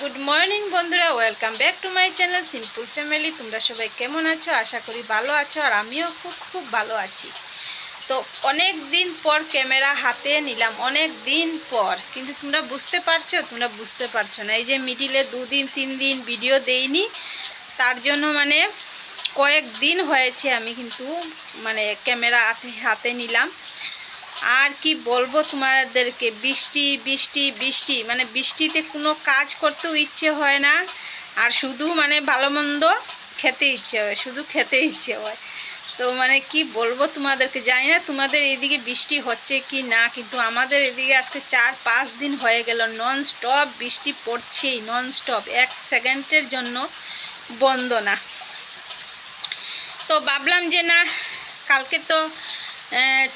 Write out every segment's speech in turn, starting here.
Good morning বন্ধুরা। Welcome back to my channel simple family তোমরা সবাই কেমন আছো? আশা করি ভালো আছো, আর আমিও খুব খুব ভালো আছি। তো অনেক দিন পর ক্যামেরা হাতে নিলাম, অনেক দিন পর। কিন্তু তোমরা বুঝতে পারছ? তোমরা বুঝতে পারছ না। এই যে মিডিলে দুদিন তিন দিন ভিডিও দেইনি। তার জন্য মানে কয়েক দিন হয়েছে আমি কিন্তু মানে ক্যামেরা হাতে হাতে নিলাম। আর কি বলব তোমাদেরকে? বৃষ্টি বৃষ্টি বৃষ্টি। মানে বৃষ্টিতে কোনো কাজ করতেও ইচ্ছে হয় না। আর শুধু মানে ভালো মন্দ খেতে ইচ্ছে হয়, শুধু খেতে ইচ্ছে হয়। তো মানে কি বলব তোমাদেরকে? জানি না তোমাদের এদিকে বৃষ্টি হচ্ছে কি না, কিন্তু আমাদের এদিকে আজকে চার, পাঁচ দিন হয়ে গেল নন স্টপ বৃষ্টি পড়ছেই নন স্টপ এক সেকেন্ডের জন্য বন্ধ না। তো ভাবলাম যে না, কালকে তো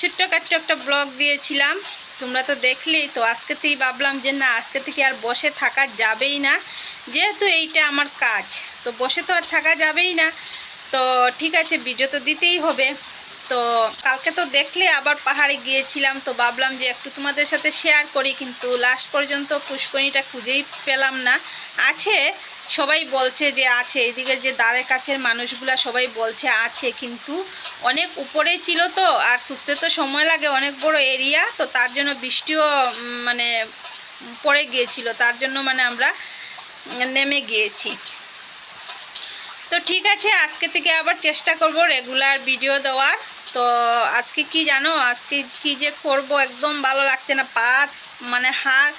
ছোট্ট কাট্ট একটা ব্লগ দিয়েছিলাম। তোমরা তো দেখলেই তো আজকে থেকেই ভাবলাম যে না, আজকে থেকে আর বসে থাকা যাবেই না। যেহেতু এইটা আমার কাজ, তো বসে তো আর থাকা যাবেই না। তো ঠিক আছে ভিডিও তো দিতেই হবে। তো কালকে তো দেখলে আবার পাহাড়ে গিয়েছিলাম, তো ভাবলাম যে একটু তোমাদের সাথে শেয়ার করি, কিন্তু লাস্ট পর্যন্ত পুষ্করিণীটা খুঁজেই পেলাম না। আছে, সবাই বলছে যে আছে, এদিকে যে দ্বারের কাছের মানুষগুলা সবাই বলছে আছে, কিন্তু অনেক উপরে ছিল তো, আর খুঁজতে তো সময় লাগে, অনেক বড় এরিয়া তো তার জন্য বৃষ্টিও মানে পড়ে গিয়েছিল, তার জন্য মানে আমরা নেমে গিয়েছি। তো ঠিক আছে, আজকে থেকে আবার চেষ্টা করব রেগুলার ভিডিও দেওয়ার। তো আজকে কি জানো? আজকে কি যে করব? একদম ভালো লাগছে না। পা মানে হাড়,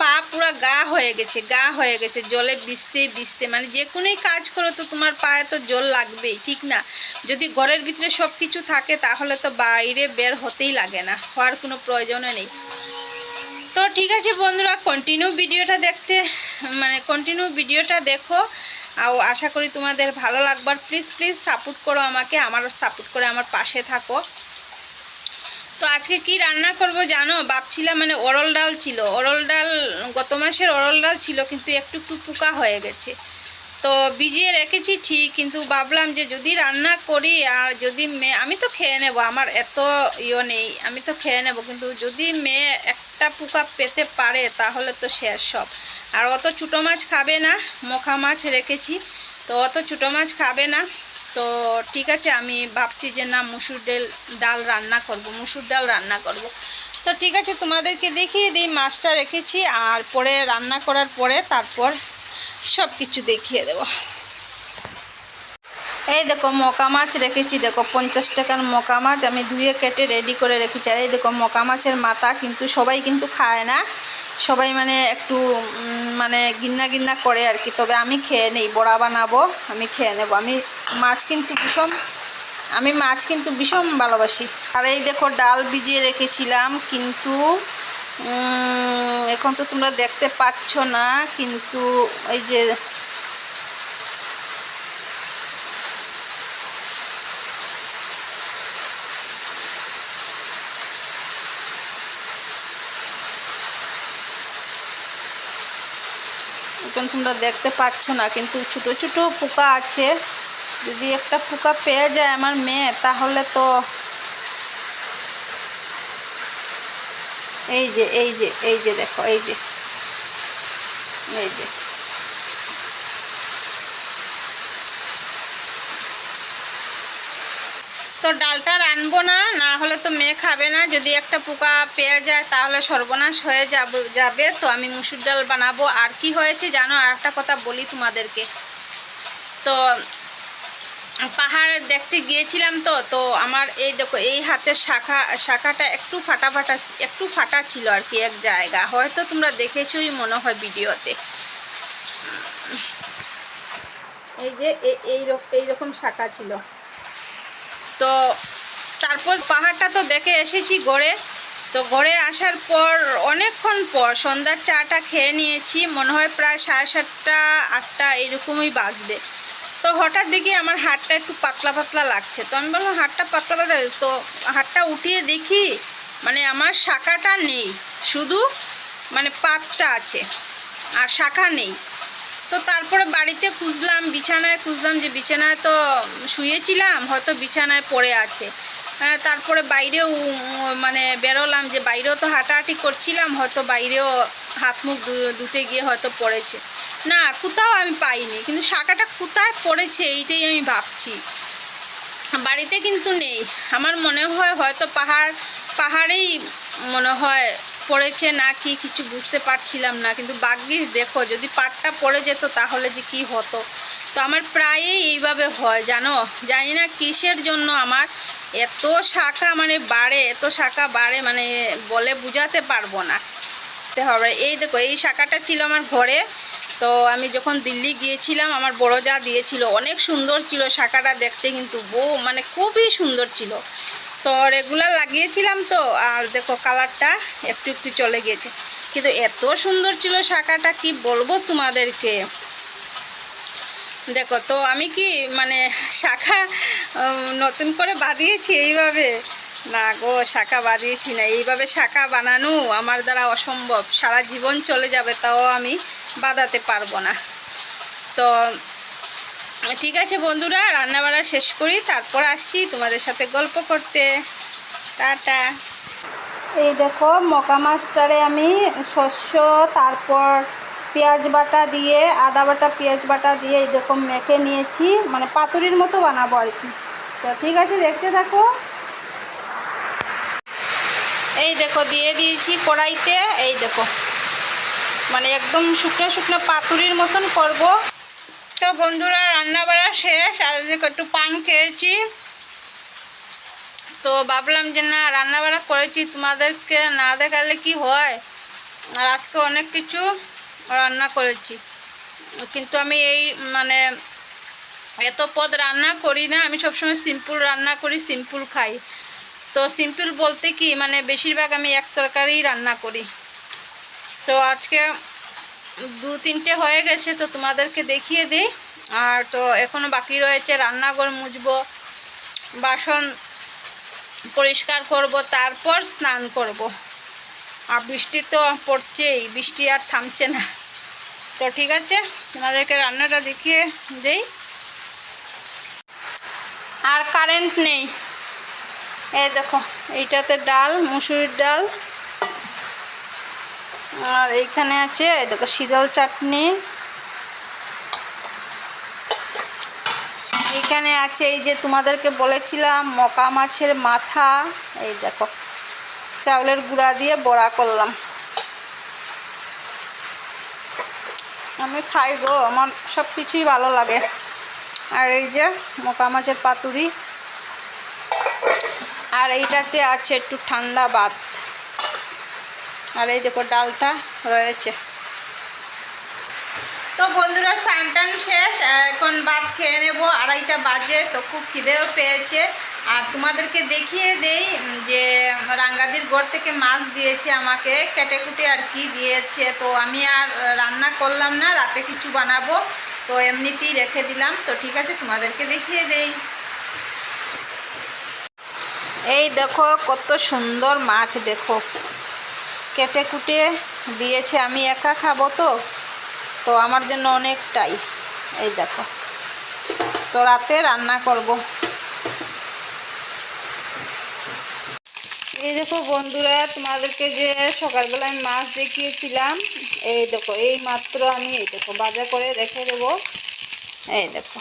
পা পুরো গা হয়ে গেছে, গা হয়ে গেছে। জলে ভিজতে ভিজতে। মানে যে কোনোই কাজ করো তো তোমার পায়ে তো জল লাগবেই, ঠিক না? যদি ঘরের ভিতরে সব কিছু থাকে তাহলে তো বাইরে বের হতেই লাগে না, হওয়ার কোনো প্রয়োজনও নেই। তো ঠিক আছে বন্ধুরা কন্টিনিউ ভিডিওটা দেখতে মানে কন্টিনিউ ভিডিওটা দেখো। আর আশা করি তোমাদের ভালো লাগবার। প্লিজ প্লিজ সাপোর্ট করো আমাকে আমার সাপোর্ট করে আমার পাশে থাকো। তো আজকে কি রান্না করব জানো? ভাবছিলাম মানে অরল ডাল ছিল। অরল ডাল, গত মাসের অরল ডাল ছিল, কিন্তু একটু একটু পোকা হয়ে গেছে। তো ভিজিয়ে রেখেছি ঠিক, কিন্তু ভাবলাম যে যদি রান্না করি, আর যদি মেয়ে আমি তো খেয়ে নেব, আমার এত ইয়ে নেই, আমি তো খেয়ে নেব, কিন্তু যদি মেয়ে একটা পোকা পেতে পারে, তাহলে তো শেষ সব। আর অত ছোটো মাছ খাবে না, মোখা মাছ রেখেছি, তো অত ছোটো মাছ খাবে না। তো ঠিক আছে, আমি ভাবছি যে না, মুসুর ডাল ডাল রান্না করব, মুসুর ডাল রান্না করব। তো ঠিক আছে, তোমাদেরকে দেখিয়ে দিই, মাছটা রেখেছি, আর পরে রান্না করার পরে তারপর সব কিছু দেখিয়ে দেব। এই দেখো মকা মাছ রেখেছি, দেখো পঞ্চাশ টাকার মকা মাছ আমি ধুয়ে কেটে রেডি করে রেখেছি। আর এই দেখো মকা মাছের মাথা কিন্তু সবাই কিন্তু খায় না, সবাই মানে একটু মানে গিন্না গিন্না করে আর কি। তবে আমি খেয়ে নেই, বড়া বানাবো, আমি খেয়ে নেব। আমি মাছ কিন্তু ভীষণ, আমি মাছ কিন্তু ভীষণ ভালোবাসি। আর এই দেখো ডাল ভিজিয়ে রেখেছিলাম, কিন্তু এখন তো তোমরা দেখতে পাচ্ছ না, কিন্তু এই যে এখন তোমরা দেখতে পাচ্ছ না, কিন্তু ছোট ছোট পোকা আছে। যদি একটা পোকা পেয়ে যায় আমার মেয়ে, তাহলে তো এই যে এই যে এই যে দেখো, এই যে এই যে। তো ডালটা রানবো না না হলে তো মেয়ে খাবে না। যদি একটা পোকা পেয়ে যায় তাহলে সর্বনাশ হয়ে যাব তো আমি মুসুর ডাল বানাবো। আর কি হয়েছে জানো? আর একটা কথা বলি তোমাদেরকে। তো পাহাড়ে দেখতে গিয়েছিলাম তো তো আমার এই দেখো, এই হাতের শাখা, শাখাটা একটু ফাটা ফাটা, একটু ফাটা ছিল আর কি এক জায়গা। হয়তো তোমরা দেখেছোই মনে হয় ভিডিওতে। এই যে এই রক- এইরকম শাখা ছিল। তো তারপর পাহাড়টা তো দেখে এসেছি গড়ে। তো গড়ে আসার পর, অনেকক্ষণ পর সন্ধ্যার চাটা খেয়ে নিয়েছি। মনে হয় প্রায় সাড়ে সাতটা, আটটা এরকমই বাজবে। তো হঠাৎ দেখি আমার হাতটা একটু পাতলা পাতলা লাগছে। তো আমি বললাম, হাতটা পাতলা পাতলা তো হাটটা উঠিয়ে দেখি মানে আমার শাখাটা নেই। শুধু মানে পাতটা আছে, আর শাখা নেই। তো তারপরে বাড়িতে খুঁজলাম, বিছানায় খুঁজলাম যে বিছানায় তো শুয়েছিলাম, হয়তো বিছানায় পড়ে আছে। তারপরে বাইরেও মানে বেরোলাম যে বাইরেও তো হাঁটাহাঁটি করছিলাম, হয়তো বাইরেও হাত মুখ ধুতে গিয়ে হয়তো পড়েছে। না, কোথাও আমি পাইনি, কিন্তু শাখাটা কোথায় পড়েছে এইটাই আমি ভাবছি। বাড়িতে কিন্তু নেই। আমার মনে হয় হয়তো পাহাড়, পাহাড়েই মনে হয় পড়েছে না কি কিছু বুঝতে পারছিলাম না। কিন্তু বাগ্যিস দেখো, যদি পাটটা পড়ে যেত তাহলে যে কি হতো? তো আমার প্রায়ই এইভাবে হয়, জানো? জানি না কিসের জন্য আমার এত শাখা মানে বাড়ে, এত শাখা বাড়ে মানে বলে বোঝাতে পারব না। হবে, এই দেখো, এই শাখাটা ছিল আমার ঘরে। তো আমি যখন দিল্লি গিয়েছিলাম, আমার বড় যা দিয়েছিল। অনেক সুন্দর ছিল শাখাটা দেখতে কিন্তু, বউ মানে খুবই সুন্দর ছিল। তো রেগুলার লাগিয়েছিলাম তো, আর দেখো কালারটা একটু একটু চলে গিয়েছে। কিন্তু এত সুন্দর ছিল শাখাটা, কি বলব তোমাদেরকে? দেখো তো আমি কি মানে শাখা নতুন করে বাঁধিয়েছি এইভাবে? না গো, শাখা বাঁধিয়েছি না, এইভাবে শাখা বানানো আমার দ্বারা অসম্ভব। সারা জীবন চলে যাবে, তাও আমি বাঁধাতে পারব না। তো ঠিক আছে বন্ধুরা রান্নাবাড়া শেষ করি তারপর আসছি তোমাদের সাথে গল্প করতে। টাটা। এই দেখো মকা মাছটারে আমি শস্য তারপর পেঁয়াজ বাটা দিয়ে আদা বাটা পেঁয়াজ বাটা দিয়ে এই দেখো মেখে নিয়েছি মানে পাতুরির মতো বানাবো আর কি। তো ঠিক আছে দেখতে থাকো। এই দেখো দিয়ে দিয়েছি কড়াইতে এই দেখো মানে একদম শুকনো শুকনো পাতুরির মতন করব। তো বন্ধুরা রান্না বাড়া শেষ, আর একটু পান খেয়েছি। তো ভাবলাম যে না রান্না বাড়া করেছি, তোমাদেরকে না দেখালে কি হয়? আর আজকে অনেক কিছু রান্না করেছি। কিন্তু আমি এই মানে এত পদ রান্না করি না, আমি সবসময় সিম্পল রান্না করি, সিম্পল খাই। তো সিম্পল বলতে কি মানে বেশিরভাগ আমি এক তরকারি রান্না করি। তো আজকে দু তিনটে হয়ে গেছে তো তোমাদেরকে দেখিয়ে দিই। আর তো এখনও বাকি রয়েছে রান্নাঘর মুছবো, বাসন পরিষ্কার করব, তারপর স্নান করব। আর বৃষ্টি তো পড়ছেই, বৃষ্টি আর থামছে না। তো ঠিক আছে, তোমাদেরকে রান্নাটা দেখিয়ে দেই। আর কারেন্ট নেই। এই দেখো, এইটাতে ডাল, মুসুরির ডাল আর এইখানে আছে দেখো শীতল চাটনি। এইখানে আছে এই যে তোমাদেরকে বলেছিলাম, মকা মাছের মাথা। এই দেখো, চাউলের গুঁড়া দিয়ে বড়া করলাম। আমি খাই গো, আমার সব কিছুই ভালো লাগে। আর এই যে মকা মাছের পাতুরি। আর এইটাতে আছে একটু ঠান্ডা ভাত। আর এই দেখো ডালটা রয়েছে। তো বন্ধুরা, স্নান টান শেষ। এখন ভাত খেয়ে নেব। আড়াইটা বাজে, তো খুব খিদেও পেয়েছে। আর তোমাদেরকে দেখিয়ে দেই যে রাঙ্গাদির ঘর থেকে মাছ দিয়েছে আমাকে। কেটে কুটে আর কি দিয়েছে। তো আমি আর রান্না করলাম না, রাতে কিছু বানাবো। তো এমনিতেই রেখে দিলাম। তো ঠিক আছে, তোমাদেরকে দেখিয়ে দেই। এই দেখো, কত সুন্দর মাছ দেখো। কেটে কুটে দিয়েছে, আমি একা খাব তো। তো আমার জন্য অনেকটাই। এই দেখো। তো রাতে রান্না করব। এই দেখো বন্ধুরা, তোমাদেরকে যে সকালবেলা আমি মাছ দেখিয়েছিলাম, এই দেখো, এই মাত্র আমি এই দেখো বাজার করে রেখে দেবো। এই দেখো।